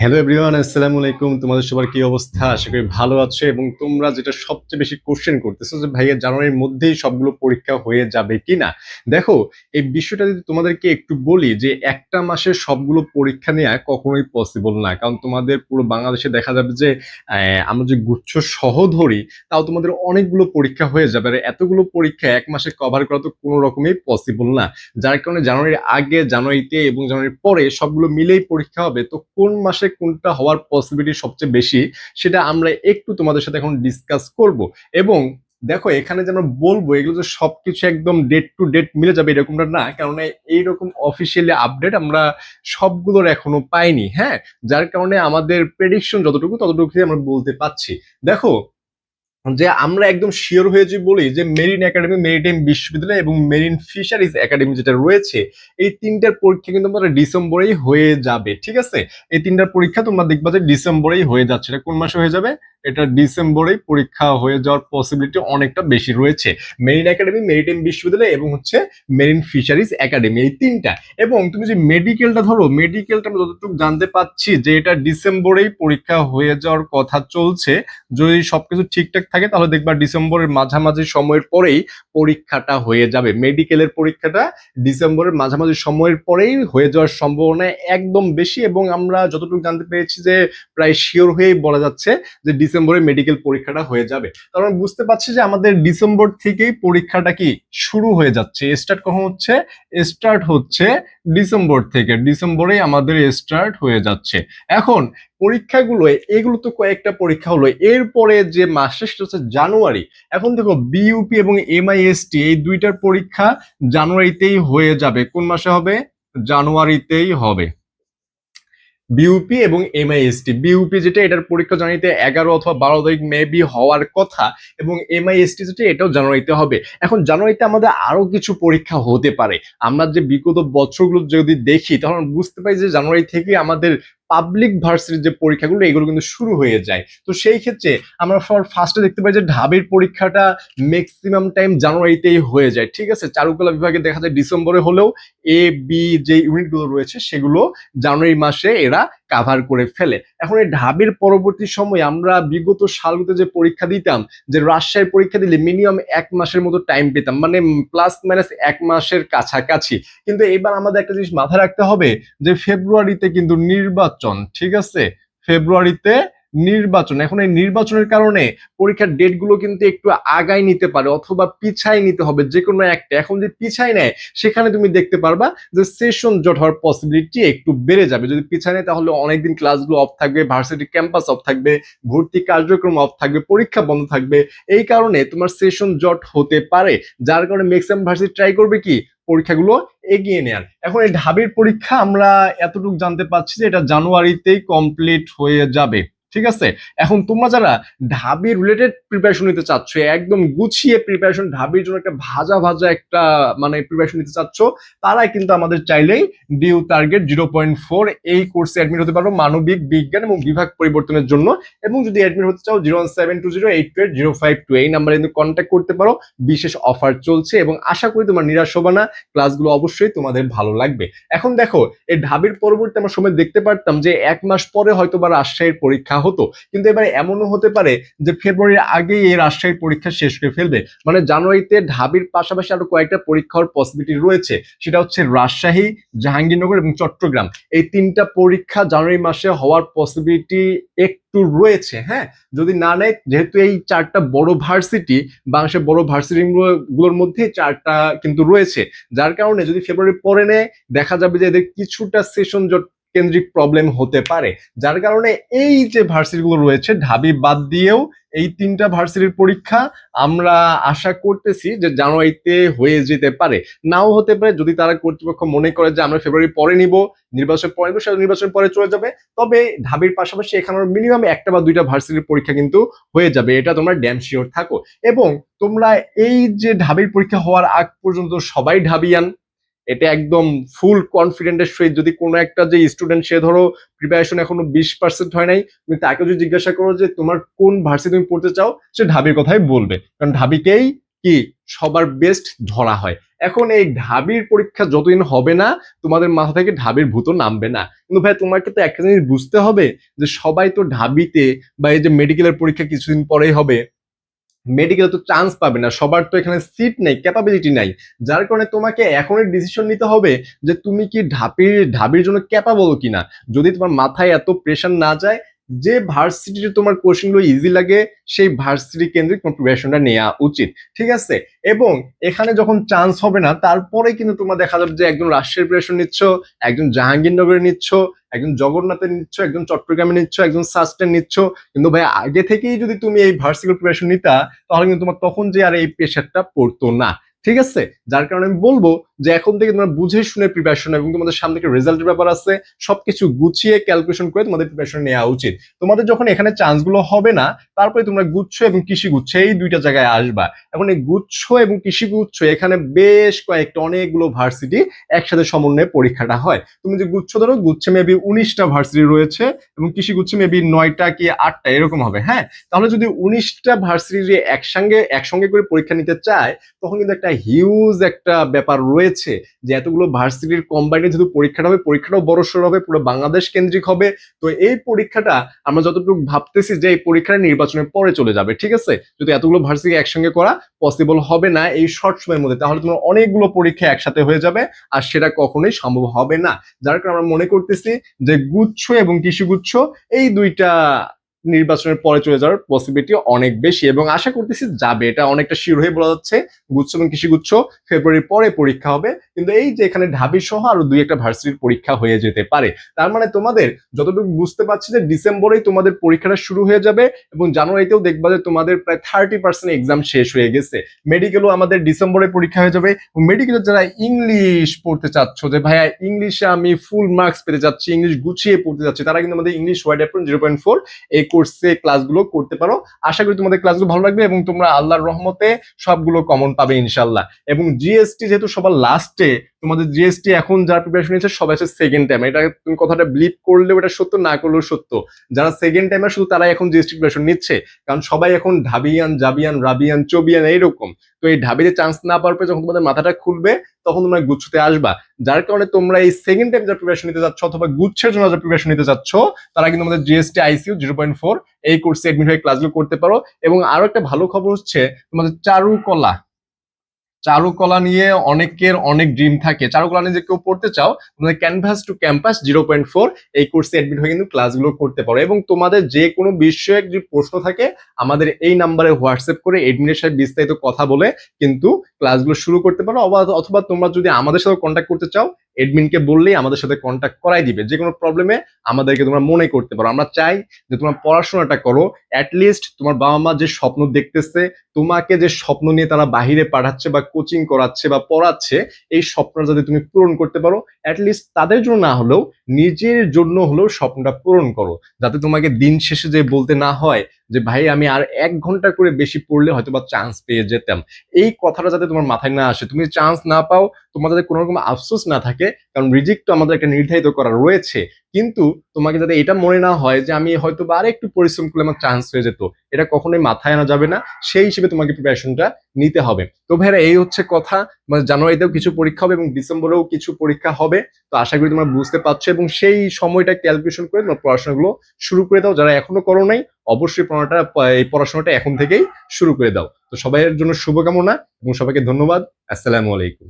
Hello everyone, আসসালামু আলাইকুম। তোমাদের সবার কি অবস্থা? আশা করি ভালো আছো এবং তোমরা যেটা সবচেয়ে বেশি কোশ্চেন করতেছো যে ভাইয়া জানুয়ারির মধ্যেই সবগুলো পরীক্ষা হয়ে যাবে কিনা? দেখো, এই বিষয়টা যদি তোমাদেরকে একটু বলি যে একটা মাসে সবগুলো পরীক্ষা নেওয়া কখনোই পসিবল না। কারণ তোমাদের পুরো বাংলাদেশে দেখা যাবে যে আমরা যে গুচ্ছ সহ ধরি, তাও তোমাদের অনেকগুলো পরীক্ষা হয়ে যাবে। আর এতগুলো পরীক্ষা এক মাসে কভার করা তো কোনো রকমই পসিবল না। যার কারণে জানুয়ারির আগে, জানুয়ারিতে এবং জানুয়ারির পরে সবগুলো মিলেই পরীক্ষা হবে। তো কোন মাসে কোনটা হওয়ার পসিবিলিটি সবচেয়ে বেশি, সেটা আমরা একটু তোমাদের সাথে এখন ডিসকাস করব। এবং দেখো, এখানে যে আমরা বলব, এগুলো যে সবকিছু একদম ডেট টু ডেট মিলে যাবে এরকমটা না কারণ এইরকম অফিসিয়ালি আপডেট আমরা সবগুলোর এখনও পাইনি হ্যাঁ? যার কারণে আমাদের প্রেডিকশন যতটুকু ততটুকু আমরা বলতে পারছি। দেখো যে আমরা একদম শিওর হয়েছি বলি যে মেরিন একাডেমি মেরিটাইম বিশ্ববিদ্যালয় এবং মেরিন ফিশারিজ একাডেমি যেটা রয়েছে, এই তিনটার পরীক্ষা কিন্তু আমাদের ডিসেম্বরেই হয়ে যাবে, ঠিক আছে? এই তিনটার পরীক্ষা তোমরা দেখবা যে ডিসেম্বরেই হয়ে যাচ্ছে, এটা কোন মাসে হয়ে যাবে? এটা ডিসেম্বরেই পরীক্ষা হয়ে যাওয়ার পসিবিলিটি অনেকটা বেশি রয়েছে। মেরিন একাডেমি মেরিটাইম বিশ্ববিদ্যালয় এবং হচ্ছে মেরিন ফিশারিজ একাডেমি এই তিনটা। এবং তুমি যে মেডিকেলটা ধরো মেডিকেলটা আমরা যতটুকু জানতে পাচ্ছি যে এটা ডিসেম্বরেই পরীক্ষা হয়ে যাওয়ার কথা চলছে। যদি সবকিছু ঠিকঠাক থাকে, তাহলে দেখবা ডিসেম্বরের মাঝামাঝি সময়ের পরেই পরীক্ষাটা হয়ে যাবে। মেডিকেলের পরীক্ষাটা ডিসেম্বরের মাঝামাঝি সময়ের পরেই হয়ে যাওয়ার সম্ভাবনা একদম বেশি এবং আমরা যতটুকু জানতে পেরেছি যে প্রায় শিওর হয়েই বলা যাচ্ছে যে ডিসেম্বরে মেডিকেল পরীক্ষাটা হয়ে যাবে। তার মানে বুঝতে পারছি যে আমাদের ডিসেম্বর থেকেই পরীক্ষাটা কি শুরু হয়ে যাচ্ছে। স্টার্ট কখন হচ্ছে? স্টার্ট হচ্ছে ডিসেম্বর থেকে। ডিসেম্বরেই আমাদের স্টার্ট হয়ে যাচ্ছে। এখন পরীক্ষাগুলো, এগুলো তো কয়েকটা পরীক্ষা হলো। এরপরে যে মাসে হচ্ছে জানুয়ারি। এখন দেখো বিইউপি এবং এমআইএসটি এই দুইটার পরীক্ষা জানুয়ারিতেই হয়ে যাবে। কোন মাসে হবে? জানুয়ারিতেই হবে। বিউপি এবং এমআইএসটি বিউপি যেটা এটার পরীক্ষা জানাইতে এগারো অথবা বারো তারিখ মেবি হওয়ার কথা এবং এমআইএসটি যেটা এটাও জানুয়ারিতে হবে। এখন জানুয়ারিতে আমাদের আরও কিছু পরীক্ষা হতে পারে। আমরা যে বিগত বছরগুলো যদি দেখি, তখন বুঝতে পারি যে জানুয়ারি থেকে আমাদের পাবলিক ভার্সিটির যে পরীক্ষাগুলো, এগুলো কিন্তু শুরু হয়ে যায়। তো সেই ক্ষেত্রে আমরা সবার ফার্স্টে দেখতে পাই যে ঢাবির পরীক্ষাটা ম্যাক্সিমাম টাইম জানুয়ারিতেই হয়ে যায়। ঠিক আছে? চারুকলা বিভাগে দেখা যায় ডিসেম্বরে হলেও এ বি যে ইউনিটগুলো রয়েছে, সেগুলো জানুয়ারি মাসে এরা কাভার করে ফেলে। এখন এই ঢাবির পরবর্তী সময়ে আমরা বিগত সালগুলোতে যে পরীক্ষা দিতাম, যে রাজশাহীর পরীক্ষা দিলে মিনিমাম এক মাসের মতো টাইম পেতাম মানে প্লাস মাইনাস এক মাসের কাছাকাছি। কিন্তু এবার আমাদের একটা জিনিস মাথায় রাখতে হবে যে, ফেব্রুয়ারিতে কিন্তু নির্বাচন, ঠিক আছে? ফেব্রুয়ারিতে নির্বাচন। এখন এই নির্বাচনের কারণে পরীক্ষার ডেটগুলো কিন্তু একটু আগায় নিতে পারে অথবা পিছাই নিতে হবে যে কোনো একটা। এখন যদি পিছাই নেয়, সেখানে তুমি দেখতে পারবা যে সেশন জট হওয়ার পসিবিলিটি একটু বেড়ে যাবে। যদি পিছায় নেয়, তাহলে অনেকদিন ক্লাসগুলো অফ থাকবে ভার্সিটি ক্যাম্পাস অফ থাকবে, ভর্তি কার্যক্রম অফ থাকবে, পরীক্ষা বন্ধ থাকবে। এই কারণে তোমার সেশন জট হতে পারে। যার কারণে ম্যাক্সিমাম ভার্সিটি ট্রাই করবে কি? পরীক্ষাগুলো এগিয়ে নেয়ার। এখন এই ঢাবির পরীক্ষা আমরা এতটুকু জানতে পারছি যে এটা জানুয়ারিতেই কমপ্লিট হয়ে যাবে। ঠিক আছে? এখন তোমরা যারা ঢাবি রিলেটেড প্রিপারেশন নিতে চাচ্ছ, একদম গুছিয়ে প্রিপারেশন ঢাবির জন্য একটা ভাজা ভাজা একটা মানে প্রিপারেশন নিতে চাচ্ছ, তারাই কিন্তু আমাদের চাইলেই DU target zero point four এই কোর্সে অ্যাডমিট হতে পারো মানবিক বিজ্ঞান এবং বিভাগ পরিবর্তনের জন্য। এবং যদি অ্যাডমিট হতে চাও zero one seven two zero eight two eight zero five two এই নাম্বারে কিন্তু কন্ট্যাক্ট করতে পারো। বিশেষ অফার চলছে এবং আশা করি তোমার নিরাশ হবে না ক্লাসগুলো অবশ্যই তোমাদের ভালো লাগবে। এখন দেখো, এই ঢাবির পরবর্তী আমরা সময় দেখতে পারতাম যে এক মাস পরে হয়তো বা রাজশাহীর পরীক্ষা হতো। কিন্তু এবারে এমনও হতে পারে যে ফেব্রুয়ারির আগেই এই রাজশাহীর পরীক্ষা শেষ করে ফেলবে। মানে জানুয়ারিতে ঢাবির পাশাপাশি আরও কয়েকটা পরীক্ষার পসিবিলিটি রয়েছে। সেটা হচ্ছে রাজশাহী, জাহাঙ্গীরনগর এবং চট্টগ্রাম। এই তিনটা পরীক্ষা জানুয়ারি মাসে হওয়ার পসিবিলিটি একটু রয়েছে হ্যাঁ? যদি না নেয়, যেহেতু এই চারটা বড় ভার্সিটি, বাংলাদেশের বড় ভার্সিটি গুলোর মধ্যে চারটা কিন্তু রয়েছে। যার কারণে যদি ফেব্রুয়ারি পরে নেয়, দেখা যাবে যে এদের কিছুটা সেশন জট কেন্দ্রিক প্রবলেম হতে পারে। যার কারণে এই যে ভার্সিটিগুলো রয়েছে, ঢাবি বাদ দিয়েও এই তিনটা ভার্সিটির পরীক্ষা আমরা আশা করতেছি যে জানুয়ারিতে হয়ে যেতে পারে। নাও হতে পারে, যদি তারা কর্তৃপক্ষ মনে করে যে আমরা ফেব্রুয়ারি পরে নিব, নির্বাচন পরে নিব সেটা নির্বাচন পরে চলে যাবে। তবে ঢাবির পাশাপাশি এখানে মিনিমাম একটা বা দুইটা ভার্সিটির পরীক্ষা কিন্তু হয়ে যাবে, এটা তোমরা ড্যাম শিওর থাকো। এবং তোমরা এই যে ঢাবির পরীক্ষা হওয়ার আগ পর্যন্ত সবাই ঢাবিয়ান। এটা একদম ফুল কনফিডেন্টের সহিত যদি কোনো একটা যে স্টুডেন্ট সে ধরো প্রিপারেশন এখনও বিশ পার্সেন্ট হয় নাই, তুমি তাকে যদি জিজ্ঞাসা করো যে তোমার কোন ভার্সিটি তুমি পড়তে চাও, সে ঢাবির কথাই বলবে। কারণ ঢাবিকেই কি সবার বেস্ট ধরা হয়। এখন এই ঢাবির পরীক্ষা যতদিন হবে না, তোমাদের মাথা থেকে ঢাবির ভূত নামবে না। কিন্তু ভাই, তোমাকে তো একটা জিনিস বুঝতে হবে যে সবাই তো ঢাবিতে বা এই যে মেডিকেলের পরীক্ষা কিছুদিন পরেই হবে মেডিকেল তো চান্স পাবে না, সবার তো এখানে সিট নেই ক্যাপাবিলিটি নাই। যার কারণে তোমাকে এখনই ডিসিশন নিতে হবে যে তুমি কি ঢাপির, ঢাবির জন্য ক্যাপাবল কিনা। যদি তোমার মাথায় এত প্রেশার না যায় যে ভার্সিটিতে তোমার কোশ্চেনগুলো ইজি লাগে, সেই ভার্সিটি কেন্দ্রিক প্রিপারেশনটা নেওয়া উচিত, ঠিক আছে? এবং এখানে যখন চান্স হবে না তারপরে কিন্তু তোমার দেখা যাবে যে একজন রাজশাহীর প্রিপারেশন নিচ্ছ, একজন জাহাঙ্গীরনগরে নিচ্ছ, একজন জগন্নাথে নিচ্ছ, একজন চট্টগ্রামে নিচ্ছ, একজন সাস্টেন নিচ্ছ, কিন্তু ভাই, আগে থেকেই যদি তুমি এই ভার্সিটি প্রিপারেশন নিতা, তাহলে কিন্তু তোমার তখন যে আর এই প্রেশারটা পড়তো না, ঠিক আছে? যার কারণে আমি বলব যে এখন থেকে তোমরা বুঝে শুনে প্রিপারেশন এবং তোমাদের সামনে একটা রেজাল্টের ব্যাপার আছে, সবকিছু গুছিয়ে ক্যালকুলেশন করে তোমাদের প্রিপারেশন নেওয়া উচিত। তোমাদের যখন এখানে চান্সগুলো হবে না, তারপরে তোমরা গুচ্ছ এবং কৃষি গুচ্ছ, এই দুইটা জায়গায় আসবা। এখন এই গুচ্ছ এবং কৃষি গুচ্ছ, এখানে বেশ কয়েকটা অনেকগুলো ভার্সিটি একসাথে সমন্বয়ে পরীক্ষাটা হয়। তুমি যে গুচ্ছ ধরো, গুচ্ছে মেবি উনিশটা ভার্সিটি রয়েছে এবং কৃষি গুচ্ছে মেবি নয়টা কি আটটা, এরকম হবে হ্যাঁ? তাহলে যদি উনিশটা ভার্সিটি একসঙ্গে একসঙ্গে করে পরীক্ষা নিতে চায়, তখন কিন্তু একটা হিউজ একটা ব্যাপার রয়েছে যে এতগুলো ভার্সিটির কম্বাইনে যেহেতু পরীক্ষাটা হবে, পরীক্ষাটাও বড় সড় হবে, পুরো বাংলাদেশ কেন্দ্রিক হবে, তো এই পরীক্ষাটা আমরা যতটুকু ভাবতেছি যে এই পরীক্ষাটা নির্বাচনের পরে চলে যাবে, ঠিক আছে? যদি এতগুলো ভার্সিটি একসঙ্গে করা পসিবল হবে না এই শর্ট সময়ের মধ্যে, তাহলে তোমার অনেকগুলো পরীক্ষা একসাথে হয়ে যাবে আর সেটা কখনোই সম্ভব হবে না। যার কারণে আমরা মনে করতেছি যে গুচ্ছ এবং কৃষিগুচ্ছ, এই দুইটা নির্বাচনের পরে চলে যাওয়ার পসিবিলিটি অনেক বেশি এবং আশা করতেছি যাবে। এটা অনেকটা শিওর হয়ে বলা যাচ্ছে। গুচ্ছ এবং কৃষিগুচ্ছ ফেব্রুয়ারির পরে পরীক্ষা হবে। কিন্তু এই যে এখানে ঢাবি সহ আরও দুই একটা ভার্সিটির পরীক্ষা হয়ে যেতে পারে। তার মানে তোমাদের যতটুকু বুঝতে পারছি যে ডিসেম্বরেই তোমাদের পরীক্ষাটা শুরু হয়ে যাবে এবং জানুয়ারিতেও দেখবা যে তোমাদের প্রায় থার্টি পার্সেন্ট এক্সাম শেষ হয়ে গেছে। মেডিকেলও আমাদের ডিসেম্বরে পরীক্ষা হয়ে যাবে মেডিকেলের যারা ইংলিশ পড়তে চাচ্ছ যে, ভাইয়া ইংলিশে আমি ফুল মার্কস পেতে চাচ্ছি ইংলিশ গুছিয়ে পড়তে চাচ্ছি, তারা কিন্তু আমাদের English wide apron zero point four এই কোর্সে ক্লাসগুলো করতে পারো। আশা করি তোমাদের ক্লাসগুলো ভালো লাগবে এবং তোমরা আল্লাহর রহমতে সবগুলো কমন পাবে ইনশাল্লাহ এবং জিএসটি যেহেতু সবার লাস্টে তোমাদের জিএসটি এখন যারা প্রিপারেশন নিচ্ছে সবাই আছে সেকেন্ড টাইম এটা তুমি কথাটা বিলিভ করলেও এটা সত্য, না করলেও সত্য। যারা সেকেন্ড টাইমে শুধু তারাই এখন জিএসটি প্রিপারেশন নিচ্ছে। কারণ সবাই এখন ঢাবিয়ান, জাবিয়ান, রাবিয়ান, চবিয়ান এইরকম। তো এই ঢাবিতে চান্স না পাওয়ার পরে যখন তোমাদের মাথাটা খুলবে, তখন তোমরা গুচ্ছতে আসবা। যার কারণে তোমরা এই সেকেন্ড টাইম যারা প্রিপারেশন নিতে যাচ্ছ অথবা গুচ্ছের জন্য যারা প্রিপারেশন নিতে যাচ্ছ, তারা কিন্তু আমাদের GST ICU zero point four এই কোর্সে এডমিট হয়ে ক্লাসগুলো করতে পারো। এবং আরও একটা ভালো খবর হচ্ছে তোমাদের চারুকলা। চারুকলা নিয়ে অনেকের অনেক ড্রিম থাকে। চারুকলা নিয়ে যে কেউ পড়তে চাও, তোমাদের canvas to campus zero point four এই কোর্সে অ্যাডমিট হয়ে কিন্তু ক্লাসগুলো করতে পারো। এবং তোমাদের যে কোনো বিষয়ে যদি প্রশ্ন থাকে, আমাদের এই নাম্বারে হোয়াটসঅ্যাপ করে এডমিনের সাথে বিস্তারিত কথা বলে কিন্তু ক্লাসগুলো শুরু করতে পারো। অথবা তোমরা যদি আমাদের সাথে কন্ট্যাক্ট করতে চাও এডমিনকে বললেই আমাদের সাথে কন্ট্যাক্ট করাই দিবে। যে কোনো প্রবলেমে আমাদেরকে তোমরা মনে করতে পারো। আমরা চাই যে তোমরা পড়াশোনাটা করো। অ্যাটলিস্ট তোমার বাবা মা যে স্বপ্ন দেখতেছে, তোমাকে যে স্বপ্ন নিয়ে তারা বাহিরে পাঠাচ্ছে বা কোচিং করাচ্ছে বা পড়াচ্ছে, এই স্বপ্নটা যাতে তুমি পূরণ করতে পারো। অ্যাটলিস্ট তাদের জন্য না হলেও, নিজের জন্য হলেও স্বপ্নটা পূরণ করো। যাতে তোমাকে দিন শেষে যে বলতে না হয় যে ভাই, আমি আর এক ঘণ্টা করে বেশি পড়লে হয়তো বা চান্স পেয়ে যেতাম। এই কথাটা যাতে তোমার মাথায় না আসে, তুমি চান্স না পাও, তোমার যাতে কোনো রকম আফসোস না থাকে, কারণ রিজিক তো আমাদের একটা নির্ধারিত করা রয়েছে। কিন্তু তোমাকে যাতে এটা মনে না হয় যে আমি হয়তো বা আর একটু পরিশ্রম করলে আমার চান্স হয়ে যেত। এটা কখনোই মাথায় আনা যাবে না। সেই হিসেবে তোমাকে প্রিপারেশনটা নিতে হবে। তো ভাইরা এই হচ্ছে কথা। মানে জানুয়ারিতেও কিছু পরীক্ষা হবে এবং ডিসেম্বরেও কিছু পরীক্ষা হবে। তো আশা করি তোমরা বুঝতে পারছ এবং সেই সময়টা ক্যালকুলেশন করে তোমার পড়াশোনাগুলো শুরু করে দাও। যারা এখনও করো নাই, অবশ্যই পড়াটা, এই পড়াশোনাটা এখন থেকেই শুরু করে দাও। তো সবাইয়ের জন্য শুভকামনা এবং সবাইকে ধন্যবাদ। আসসালামু আলাইকুম।